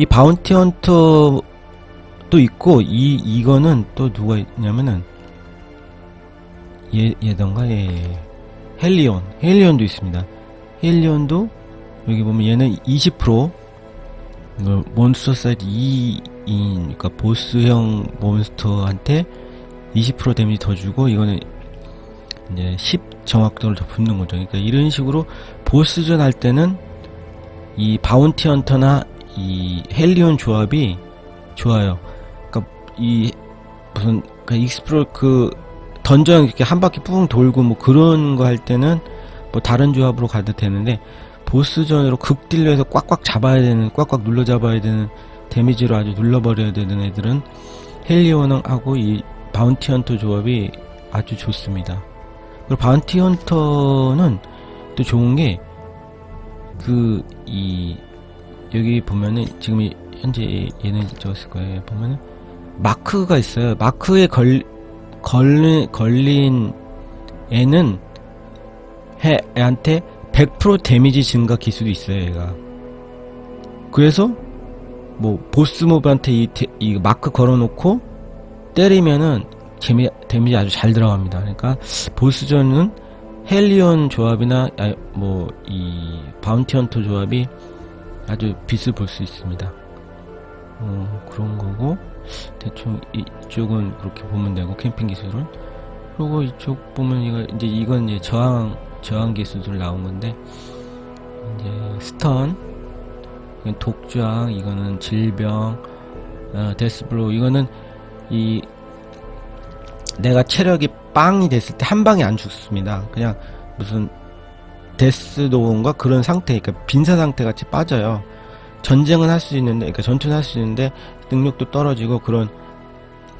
이 바운티 헌터 또 있고 이 이거는 또 누가 있냐면은 얘 얘던가 얘 헬리온 헬리온도 있습니다. 헬리온도 여기 보면 얘는 20% 이거 몬스터 사이드 2인 그러니까 보스형 몬스터한테 20% 데미지 더 주고 이거는 이제 10 정확도를 더 붙는 거죠. 그러니까 이런 식으로 보스전 할 때는 이 바운티 헌터나 이 헬리온 조합이 좋아요. 그러니까 이 무슨 그 익스플로 그 던전 이렇게 한 바퀴 뿡 돌고 뭐 그런 거 할 때는 뭐 다른 조합으로 가도 되는데 보스전으로 극딜러에서 꽉꽉 잡아야 되는 꽉꽉 눌러 잡아야 되는 데미지로 아주 눌러버려야 되는 애들은 헬리온하고 이 바운티 헌터 조합이 아주 좋습니다. 그리고 바운티 헌터는 또 좋은 게 그 이 여기 보면은 지금 이- 현재 얘는 적었을 거예요. 보면은 마크가 있어요. 마크에 걸 걸린 걸린 애는 해 애한테 100% 데미지 증가 기술이 있어요. 얘가. 그래서 뭐 보스 모브한테 이, 데- 이 마크 걸어놓고 때리면은 재미 데미지 아주 잘 들어갑니다. 그러니까 보스전은 헬리온 조합이나 뭐 이 바운티 헌터 조합이 아주 빛을 볼 수 있습니다. 어, 그런 거고 대충 이쪽은 그렇게 보면 되고 캠핑 기술은 그리고 이쪽 보면 이거 이제 이건 이제 저항 저항 기술들 나온 건데 이제 스턴 이건 독저항 이거는 질병 어, 데스블로 이거는 이 내가 체력이 빵이 됐을 때 한 방에 안 죽습니다. 그냥 무슨 데스도온과 그런 상태, 그러니까 빈사 상태 같이 빠져요. 전쟁은 할 수 있는데, 그러니까 전투는 할 수 있는데 능력도 떨어지고 그런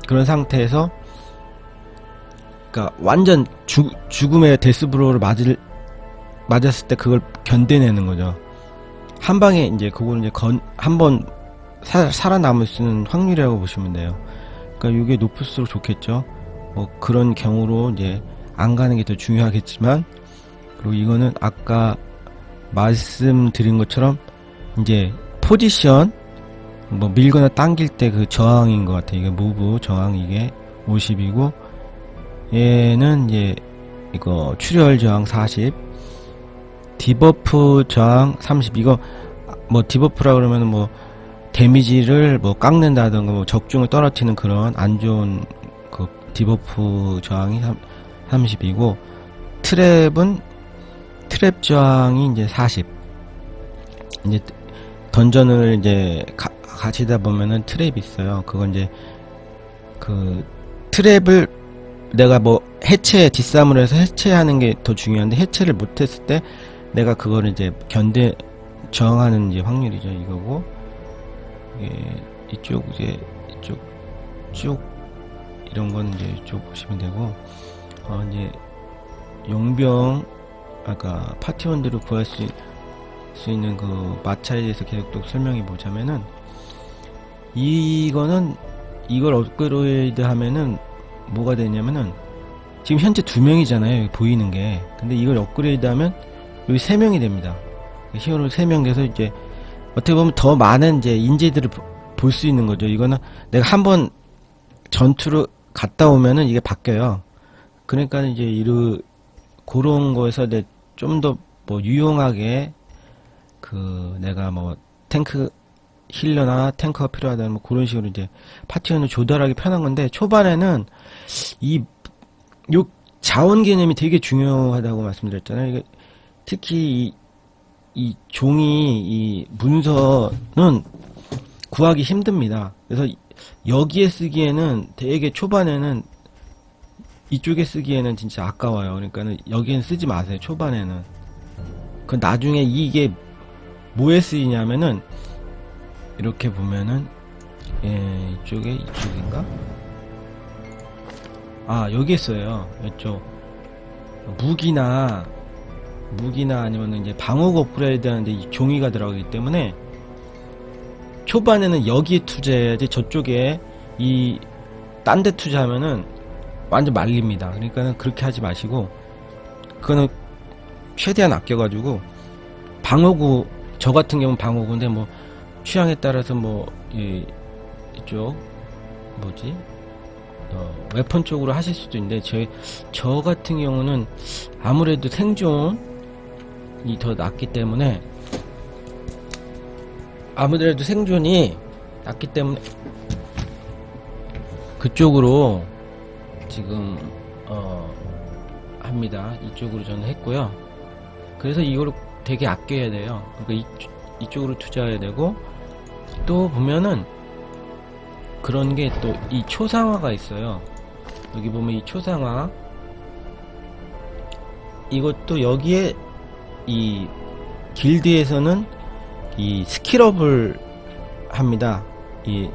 그런 상태에서, 그러니까 완전 죽 죽음의 데스브로를 맞을 맞았을 때 그걸 견뎌내는 거죠. 한 방에 이제 그거는 이제 건 한번 살아남을 수 있는 확률이라고 보시면 돼요. 그러니까 이게 높을수록 좋겠죠. 뭐 그런 경우로 이제 안 가는 게 더 중요하겠지만 그리고 이거는 아까 말씀드린 것처럼 이제 포지션 뭐 밀거나 당길 때 그 저항인 것 같아요. 이게 무브 저항 이게 50이고 얘는 이제 이거 출혈 저항 40 디버프 저항 30 이거 뭐 디버프라 그러면 뭐 데미지를 뭐 깎는다든가 뭐 적중을 떨어뜨리는 그런 안 좋은 그 디버프 저항이 30이고 트랩은 트랩 저항이 이제 40 이제 던전을 이제 가, 가시다 보면은 트랩이 있어요. 그건 이제 그 트랩을 내가 뭐 해체 뒷싸움을 해서 해체하는 게 더 중요한데 해체를 못했을 때 내가 그거를 이제 견뎌 저항하는 이제 확률이죠 이거고. 예, 이쪽 이제 이쪽 쭉 이런 건 이제 이쪽 보시면 되고. 어 이제 용병 아까 파티원들을 구할 수, 수 있는 그 마차에 대해서 계속 또 설명해 보자면은 이거는 이걸 업그레이드 하면은 뭐가 되냐면은 지금 현재 두 명이잖아요 보이는 게. 근데 이걸 업그레이드 하면 여기 세 명이 됩니다. 히어로 세명 돼서 이제 어떻게 보면 더 많은 이제 인재들을 볼 수 있는 거죠. 이거는 내가 한번 전투를 갔다 오면은 이게 바뀌어요. 그러니까 이제 이르 그런 거에서 이제 좀 더 뭐 유용하게 그 내가 뭐 탱크 힐러나 탱커가 필요하다 뭐 그런 식으로 이제 파티원을 조달하기 편한 건데 초반에는 이 요 자원 개념이 되게 중요하다고 말씀드렸잖아요. 이게 특히 이, 이 종이 이 문서는 구하기 힘듭니다. 그래서 여기에 쓰기에는 되게 초반에는 이쪽에 쓰기에는 진짜 아까워요. 그러니까는 여기는 쓰지 마세요. 초반에는. 그 나중에 이게 뭐에 쓰이냐면은 이렇게 보면은 예, 이쪽에 이쪽인가? 아 여기에 써요. 이쪽 무기나 무기나 아니면 이제 방어구 업그레이드 하는데 이 종이가 들어가기 때문에 초반에는 여기에 투자해야지 저쪽에 이 딴 데 투자하면은 완전 말립니다. 그러니까는 그렇게 하지 마시고 그거는 최대한 아껴가지고 방어구 저 같은 경우는 방어구인데 뭐 취향에 따라서 뭐 이, 이쪽 뭐지 어, 웨폰 쪽으로 하실 수도 있는데 저, 저 같은 경우는 아무래도 생존이 더 낫기 때문에 아무래도 생존이 낫기 때문에 그쪽으로 지금 어 합니다. 이쪽으로 저는 했고요. 그래서 이거를 되게 아껴야 돼요. 그러니까 이, 이쪽으로 투자해야 되고 또 보면은 그런 게 또 이 초상화가 있어요. 여기 보면 이 초상화 이것도 여기에 이 길드에서는 이 스킬업을 합니다. 이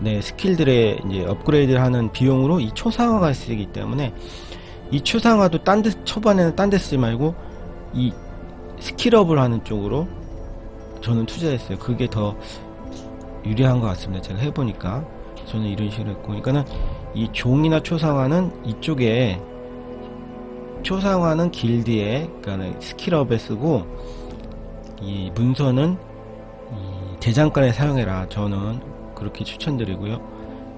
네, 스킬들의 이제 업그레이드를 하는 비용으로 이 초상화가 쓰이기 때문에 이 초상화도 딴데 초반에는 딴 데 쓰지 말고 이 스킬업을 하는 쪽으로 저는 투자했어요. 그게 더 유리한 것 같습니다. 제가 해보니까 저는 이런 식으로 했고, 그러니까는 이 종이나 초상화는 이쪽에 초상화는 길드에 그러니까 스킬업에 쓰고 이 문서는 이 대장간에 사용해라. 저는 그렇게 추천드리고요.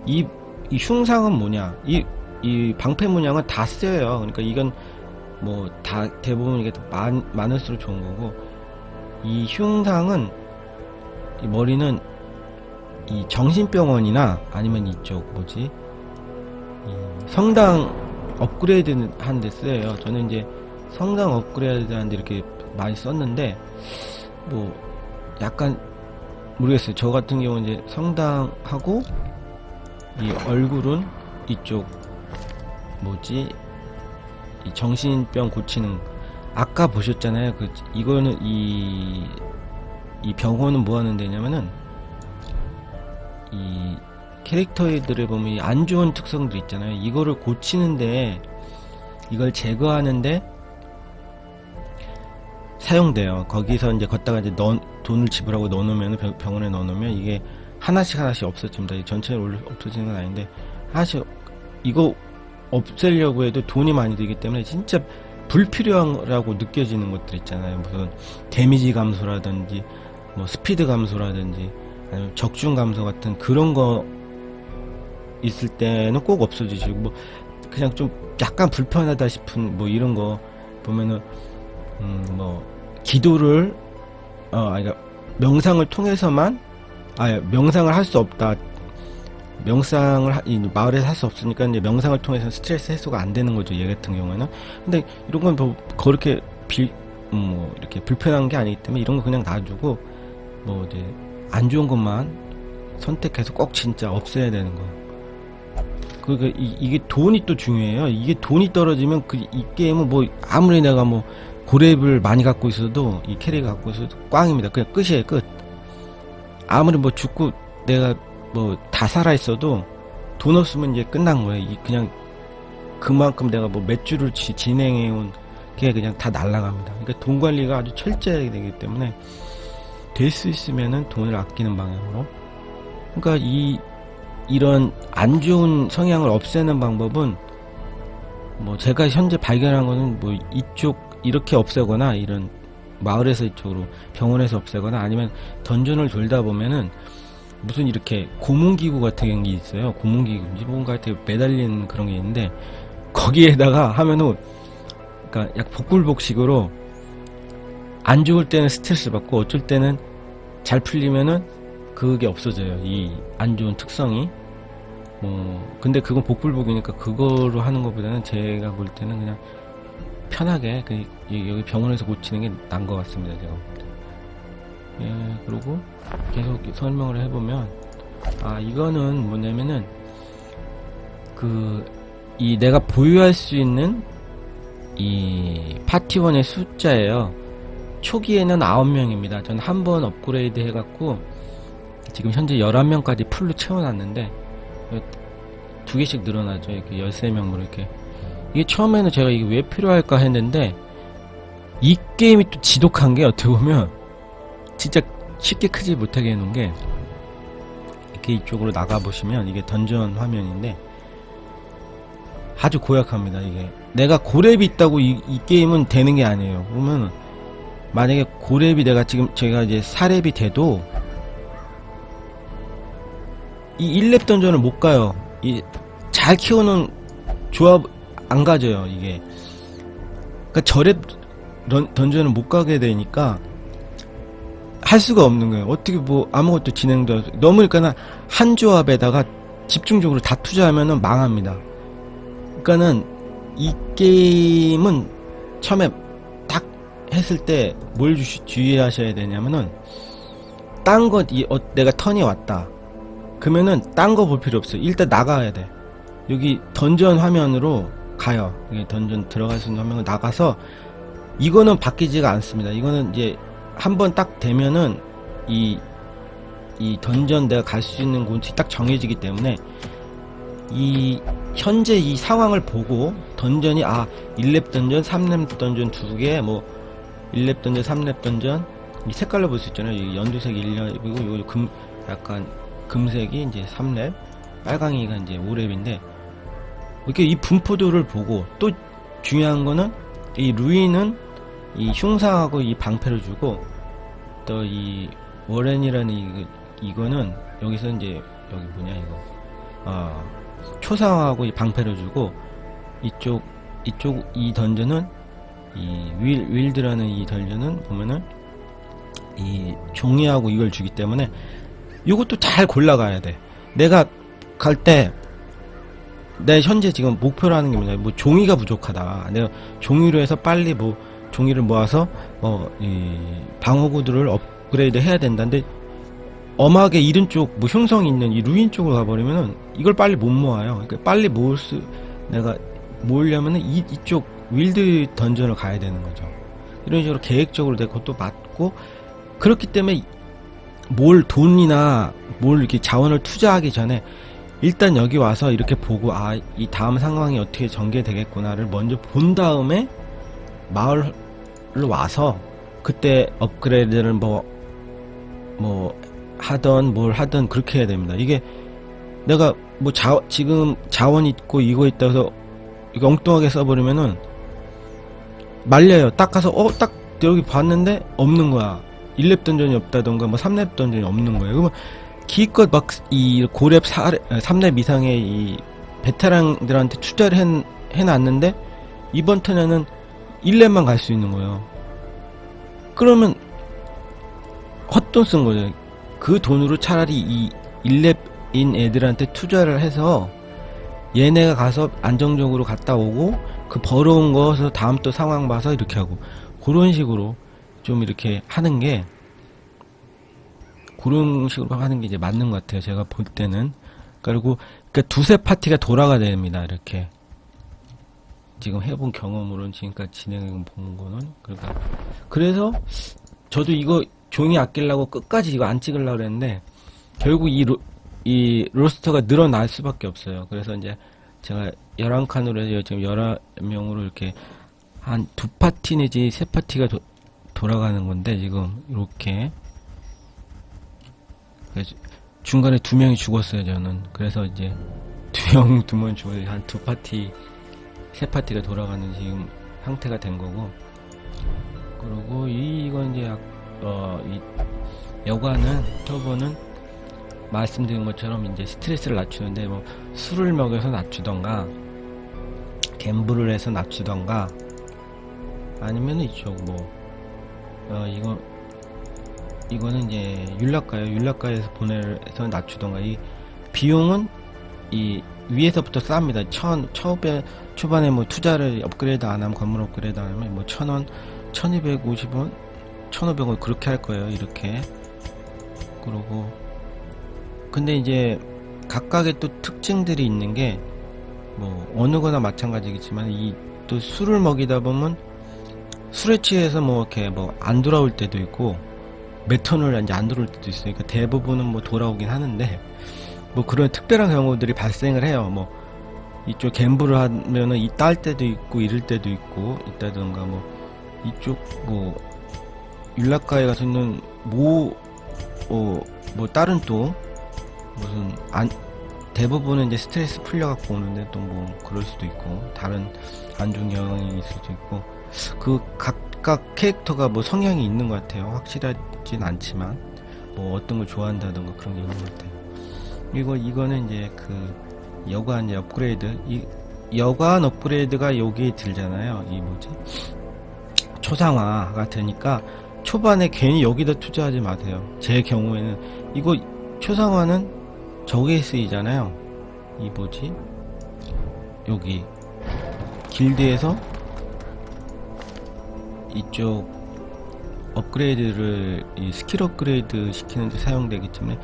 이, 이 흉상은 뭐냐? 이, 이 방패 문양은 다 쓰여요. 그러니까 이건 뭐 다 대부분 이게 많, 많을수록 좋은 거고 이 흉상은 이 머리는 이 정신병원이나 아니면 이쪽 뭐지 이 성당 업그레이드 하는데 쓰여요. 저는 이제 성당 업그레이드 하는데 이렇게 많이 썼는데 뭐 약간 모르겠어요. 저 같은 경우는 이제 성당하고 이 얼굴은 이쪽 뭐지 이 정신병 고치는 아까 보셨잖아요. 그 이거는 이 이 병원은 뭐 하는 데냐면은 이 캐릭터들을 보면 이안 좋은 특성들 있잖아요. 이거를 고치는데 이걸 제거하는데 사용돼요. 거기서 이제 걷다가 이제 넣, 돈을 지불하고 넣어놓으면 병- 병원에 넣어놓으면 이게 하나씩 하나씩 없어집니다. 전체로 없어지는 건 아닌데 하나씩 이거 없애려고 해도 돈이 많이 들기 때문에 진짜 불필요하라고 느껴지는 것들 있잖아요. 무슨 데미지 감소라든지 뭐 스피드 감소라든지 아니면 적중 감소 같은 그런 거 있을 때는 꼭 없어지시고 뭐 그냥 좀 약간 불편하다 싶은 뭐 이런 거 보면은 음 뭐 기도를 어 아니 명상을 통해서만 아 명상을 할 수 없다 명상을 하- 이 마을에서 할 수 없으니까 이제 명상을 통해서 스트레스 해소가 안 되는 거죠 얘 같은 경우에는 근데 이런 건 뭐 그렇게 빌, 음, 뭐 이렇게 불편한 게 아니기 때문에 이런 거 그냥 놔두고 뭐 이제 안 좋은 것만 선택해서 꼭 진짜 없애야 되는 거. 그러니까 이, 이게 돈이 또 중요해요. 이게 돈이 떨어지면 그 이 게임은 뭐 아무리 내가 뭐 고렙을 많이 갖고 있어도 이 캐릭을 갖고 있어도 꽝입니다. 그냥 끝이에요 끝. 아무리 뭐 죽고 내가 뭐 다 살아 있어도 돈 없으면 이제 끝난 거예요. 이 그냥 그만큼 내가 뭐 몇 주를 지- 진행해온 게 그냥 다 날라갑니다. 그러니까 돈 관리가 아주 철저하게 되기 때문에 될 수 있으면은 돈을 아끼는 방향으로. 그러니까 이 이런 안 좋은 성향을 없애는 방법은 뭐 제가 현재 발견한 거는 뭐 이쪽 이렇게 없애거나 이런 마을에서 이쪽으로 병원에서 없애거나 아니면 던전을 돌다 보면은 무슨 이렇게 고문기구 같은 게 있어요. 고문기구인지 뭔가 이렇게 매달리는 그런 게 있는데 거기에다가 하면은 그러니까 약 복불복식으로 안 좋을 때는 스트레스 받고 어쩔 때는 잘 풀리면은 그게 없어져요. 이 안 좋은 특성이. 뭐 근데 그건 복불복이니까 그거로 하는 것보다는 제가 볼 때는 그냥 편하게 그 이- 여기 병원에서 고치는 게 나은 것 같습니다. 제가. 예, 그리고 계속 설명을 해보면 아 이거는 뭐냐면은 그 이 내가 보유할 수 있는 이 파티원의 숫자예요. 초기에는 9명입니다. 전 한 번 업그레이드 해갖고 지금 현재 11명까지 풀로 채워놨는데 두 개씩 늘어나죠. 이렇게 13명으로 이렇게. 이게 처음에는 제가 이게 왜 필요할까 했는데 이 게임이 또 지독한 게 어떻게 보면 진짜 쉽게 크지 못하게 해놓은 게 이렇게 이쪽으로 나가보시면 이게 던전 화면인데 아주 고약합니다. 이게 내가 고렙이 있다고 이, 이 게임은 되는 게 아니에요. 그러면 만약에 고렙이 내가 지금 제가 이제 4렙이 돼도 이 1렙 던전을 못 가요. 이 잘 키우는 조합 안 가져요, 이게. 그러니까 저랩 던- 던전을 못 가게 되니까 할 수가 없는 거예요. 어떻게 뭐 아무것도 진행도 안- 너무 그러니까 한 조합에다가 집중적으로 다 투자하면은 망합니다. 그러니까는 이 게임은 처음에 딱 했을 때 뭘 주의하셔야 되냐면은 딴 것, 이, 어, 내가 턴이 왔다. 그러면은 딴 거 볼 필요 없어요. 일단 나가야 돼. 여기 던전 화면으로 가요. 여기 던전 들어갈 수 있는 화면으로 나가서 이거는 바뀌지가 않습니다. 이거는 이제 한 번 딱 되면은 이, 이 던전 내가 갈 수 있는 곳이 딱 정해지기 때문에 이 현재 이 상황을 보고 던전이 아 1렙 던전, 3렙 던전 두 개, 뭐 1렙 던전, 3렙 던전 이 색깔로 볼 수 있잖아요. 이 연두색 1렙이고 이거 금 약간 금색이 이제 3렙, 빨강이가 이제 5렙인데 이렇게 이 분포도를 보고 또 중요한 거는 이 루인은 이 흉상하고 이 방패를 주고 또 이 워렌이라는 이, 이거는 여기서 이제 여기 뭐냐 이거 아 초상하고 이 방패를 주고 이쪽 이쪽 이 던전은 이 윌, 윌드라는 이 던전은 보면은 이 종이하고 이걸 주기 때문에 이것도 잘 골라가야 돼. 내가 갈 때 내 현재 지금 목표라는 게 뭐냐 뭐 종이가 부족하다. 내가 종이로 해서 빨리 뭐 종이를 모아서 어 이 방어구들을 업그레이드 해야 된다. 근데 엄하게 이른 쪽, 뭐 흉성 있는 이 루인 쪽으로 가버리면은 이걸 빨리 못 모아요. 그러니까 빨리 모을 수, 내가 모으려면은 이, 이쪽 윌드 던전을 가야 되는 거죠. 이런 식으로 계획적으로 내가 그것도 맞고, 그렇기 때문에 뭘 돈이나 뭘 이렇게 자원을 투자하기 전에 일단 여기 와서 이렇게 보고, 아, 이 다음 상황이 어떻게 전개되겠구나를 먼저 본 다음에 마을로 와서 그때 업그레이드를 뭐, 뭐, 하던 뭘 하던 그렇게 해야 됩니다. 이게 내가 뭐 자, 지금 자원 있고 이거 있다 해서 엉뚱하게 써버리면은 말려요. 딱 가서 어 딱 여기 봤는데 없는 거야. 1렙 던전이 없다던가 뭐 3렙 던전이 없는 거예요. 그러면 기껏 막 이 고렙 4렙, 3렙 이상의 이 베테랑들한테 투자를 해, 해놨는데 이번 턴에는 1렙만 갈 수 있는 거예요. 그러면 헛돈 쓴 거죠. 그 돈으로 차라리 이 1렙인 애들한테 투자를 해서 얘네가 가서 안정적으로 갔다 오고 그 벌어온 거서 다음 또 상황 봐서 이렇게 하고 그런 식으로 좀 이렇게 하는 게 그런 식으로 하는 게 이제 맞는 것 같아요. 제가 볼 때는 그리고 그러니까 두세 파티가 돌아가 됩니다. 이렇게 지금 해본 경험으로는 지금까지 진행해 본 거는 그러니까 그래서 저도 이거 종이 아끼려고 끝까지 이거 안 찍으려고 그랬는데 결국 이, 로, 이 로스터가 늘어날 수밖에 없어요. 그래서 이제 제가 11칸으로 해서 지금 11명으로 이렇게 한 두 파티 내지 세 파티가 도- 돌아가는 건데 지금 이렇게 중간에 두 명이 죽었어요 저는. 그래서 이제 두 명 두 명 죽어서 한 두 파티 세 파티가 돌아가는 지금 상태가 된 거고. 그리고 이 이건 이제 약- 어, 이 여관은 터보는 말씀드린 것처럼 이제 스트레스를 낮추는데 뭐 술을 먹여서 낮추던가 갬블을 해서 낮추던가 아니면 이쪽 뭐 어, 이거 이거는 이제 율락가요 율락가에서 보내서 낮추던가 이 비용은 이 위에서부터 쌉니다 천 처음에 초반에 뭐 투자를 업그레이드 안 하면 건물 업그레이드 안 하면 뭐 천 원 천이백 오십 원 1,500원 그렇게 할 거예요. 이렇게. 그러고 근데 이제 각각의 또 특징들이 있는 게 뭐 어느 거나 마찬가지겠지만 이 또 술을 먹이다 보면 술에 취해서 뭐 이렇게 뭐 안 돌아올 때도 있고 몇 턴을 이제 안 들어올 때도 있으니까 대부분은 뭐 돌아오긴 하는데 뭐 그런 특별한 경우들이 발생을 해요. 뭐 이쪽 갬블을 하면은 이 딸 때도 있고 이럴 때도 있고 있다던가 뭐 이쪽 뭐 율락가에 가서는 뭐, 어, 뭐 다른 또 무슨 안 대부분은 이제 스트레스 풀려갖고 오는데 또 뭐 그럴 수도 있고 다른 안 좋은 영향이 있을 수도 있고 그 각 각 캐릭터가 뭐 성향이 있는 것 같아요. 확실하진 않지만 뭐 어떤 걸 좋아한다던가 그런 게 있는 것 같아요. 그리고 이거는 이제 그 여관 업그레이드 이 여관 업그레이드가 여기에 들잖아요. 이 뭐지 초상화가 되니까 초반에 괜히 여기다 투자하지 마세요. 제 경우에는 이거 초상화는 저기에 쓰이잖아요. 이 뭐지 여기 길드에서 이쪽 업그레이드를 이 스킬 업그레이드 시키는데 사용되기 때문에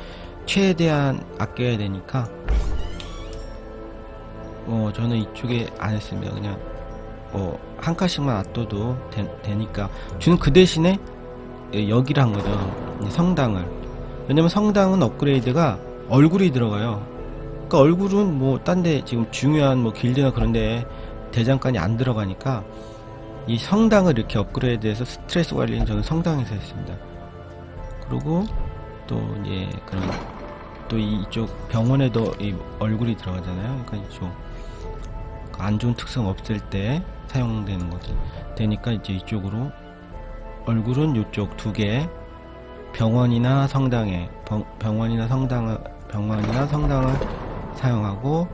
최대한 아껴야 되니까 어 저는 이쪽에 안 했습니다. 그냥 어한 칸씩만 놔둬도 되, 니까. 저는 그 대신에 여기를 한 거죠. 이 성당을. 왜냐면 성당은 업그레이드가 얼굴이 들어가요. 그러니까 얼굴은 뭐 딴 데 지금 중요한 뭐 길드나 그런데 대장간이 안 들어가니까 이 성당을 이렇게 업그레이드해서 스트레스 관리는 저는 성당에서 했습니다. 그리고 또 이제 그런 또 이쪽 병원에도 이 얼굴이 들어가잖아요. 그러니까 이쪽 안 좋은 특성 없을 때 사용되는 거지. 되니까 이제 이쪽으로 얼굴은 이쪽 두 개, 병원이나 성당에 병, 병원이나 성당을 병원이나 성당을 사용하고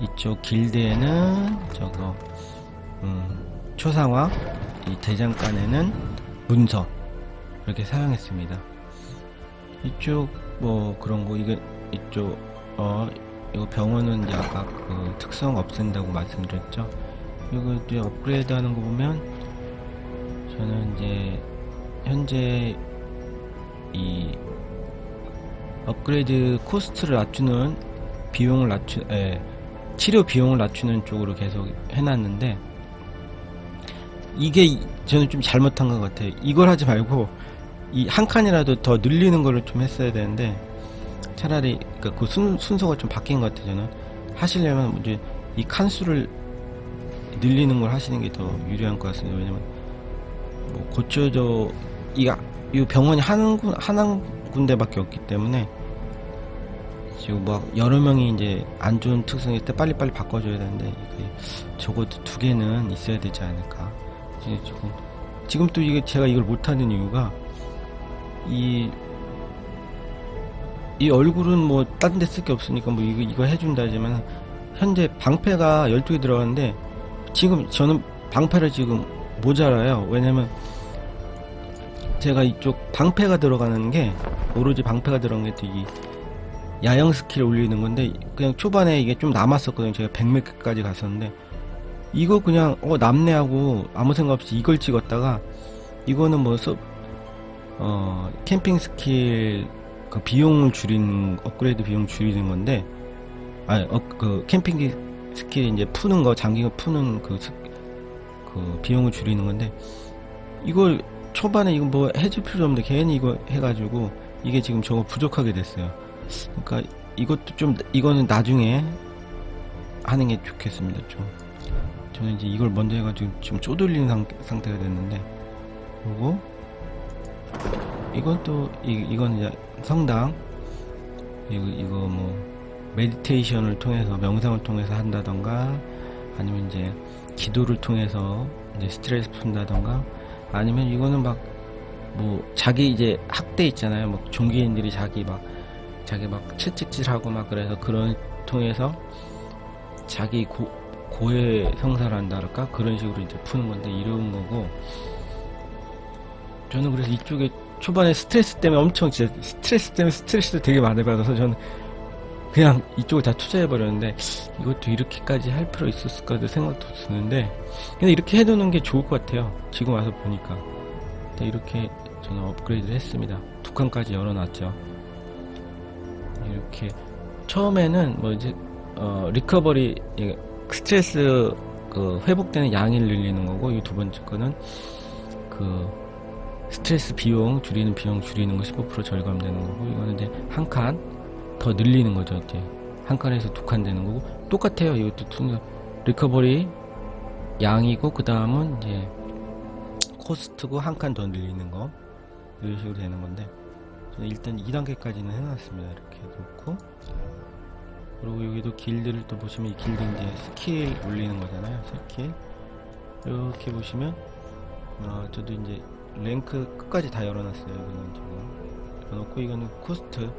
이쪽 길드에는 저거 음, 초상화, 이 대장간에는 문서 이렇게 사용했습니다. 이쪽 뭐 그런 거 이게 이쪽 어 이거 병원은 이제 아까 그 특성 없앤다고 말씀드렸죠. 이거 이제 업그레이드 하는 거 보면 저는 이제 현재 이 업그레이드 코스트를 낮추는 비용을 낮추 에, 치료 비용을 낮추는 쪽으로 계속 해놨는데 이게 이- 저는 좀 잘못한 것 같아요. 이걸 하지 말고 이 한 칸이라도 더 늘리는 거를 좀 했어야 되는데 차라리 그그 순, 순서가 좀 바뀐 것 같아요. 저는 하시려면 이제 이 칸수를 늘리는 걸 하시는 게 더 유리한 것 같습니다. 왜냐면 뭐 고쳐져 이가 이 병원이 한, 군, 한 군데밖에 없기 때문에 지금 뭐 여러 명이 이제 안 좋은 특성일 때 빨리빨리 바꿔줘야 되는데 적어도 두 개는 있어야 되지 않을까. 이제 조금 지금 또 이게 제가 이걸 못하는 이유가 이, 이 얼굴은 뭐딴데쓸 게 없으니까 뭐 이거, 이거 해준다 하지만 현재 방패가 12개 들어가는데 지금 저는 방패를 지금 모자라요. 왜냐면 제가 이쪽 방패가 들어가는 게 오로지 방패가 들어간 게이 야영 스킬 올리는 건데 그냥 초반에 이게 좀 남았었거든요. 제가 100몇 개까지 갔었는데 이거 그냥 어 남네하고 아무 생각 없이 이걸 찍었다가 이거는 뭐 서, 어 캠핑 스킬 그 비용을 줄이는 업그레이드 비용 줄이는 건데 아그 캠핑 스킬 이제 푸는 거 장기가 푸는 그, 스- 그 비용을 줄이는 건데 이걸 초반에 이거 뭐 해줄 필요 없는데 괜히 이거 해가지고 이게 지금 저거 부족하게 됐어요. 그러니까 이것도 좀 이거는 나중에 하는 게 좋겠습니다. 좀 저는 이제 이걸 먼저 해가지고 지금 쪼들리는 상, 상태가 됐는데 그리고 이건 또 이, 이건 이제 성당 이거 이거 뭐 메디테이션을 통해서 명상을 통해서 한다던가 아니면 이제 기도를 통해서 이제 스트레스 푼다던가 아니면 이거는 막 뭐 자기 이제 학대 있잖아요. 뭐 종교인들이 자기 막 자기 막 채찍질하고 막 그래서 그런 통해서 자기 고, 고해 성사를 한다랄까? 그런 식으로 이제 푸는 건데 이런 거고 저는 그래서 이쪽에 초반에 스트레스 때문에 엄청 진짜 스트레스 때문에 스트레스를 되게 많이 받아서 저는 그냥 이쪽을 다 투자해 버렸는데 이것도 이렇게까지 할 필요 있었을까도 생각도 드는데 근데 이렇게 해두는 게 좋을 것 같아요. 지금 와서 보니까. 이렇게 저는 업그레이드를 했습니다. 두 칸까지 열어놨죠. 이렇게. 처음에는 뭐 이제 어 리커버리 예, 스트레스 그 회복되는 양을 늘리는 거고 이 두 번째 거는 그 스트레스 비용 줄이는 비용 줄이는 거 15% 절감되는 거고 이거는 이제 한 칸 더 늘리는 거죠. 이제 한 칸에서 두 칸 되는 거고 똑같아요. 이것도 순서 리커버리 양이고 그 다음은 이제 코스트고 한 칸 더 늘리는 거. 이런 식으로 되는 건데 일단 2단계까지는 해놨습니다. 이렇게 놓고 그리고 여기도 길드를 또 보시면 이 길드 이제 스킬 올리는 거잖아요 스킬 이렇게 보시면 어, 저도 이제 랭크 끝까지 다 열어놨어요. 이거는 지금 열어놓고 이거는 코스트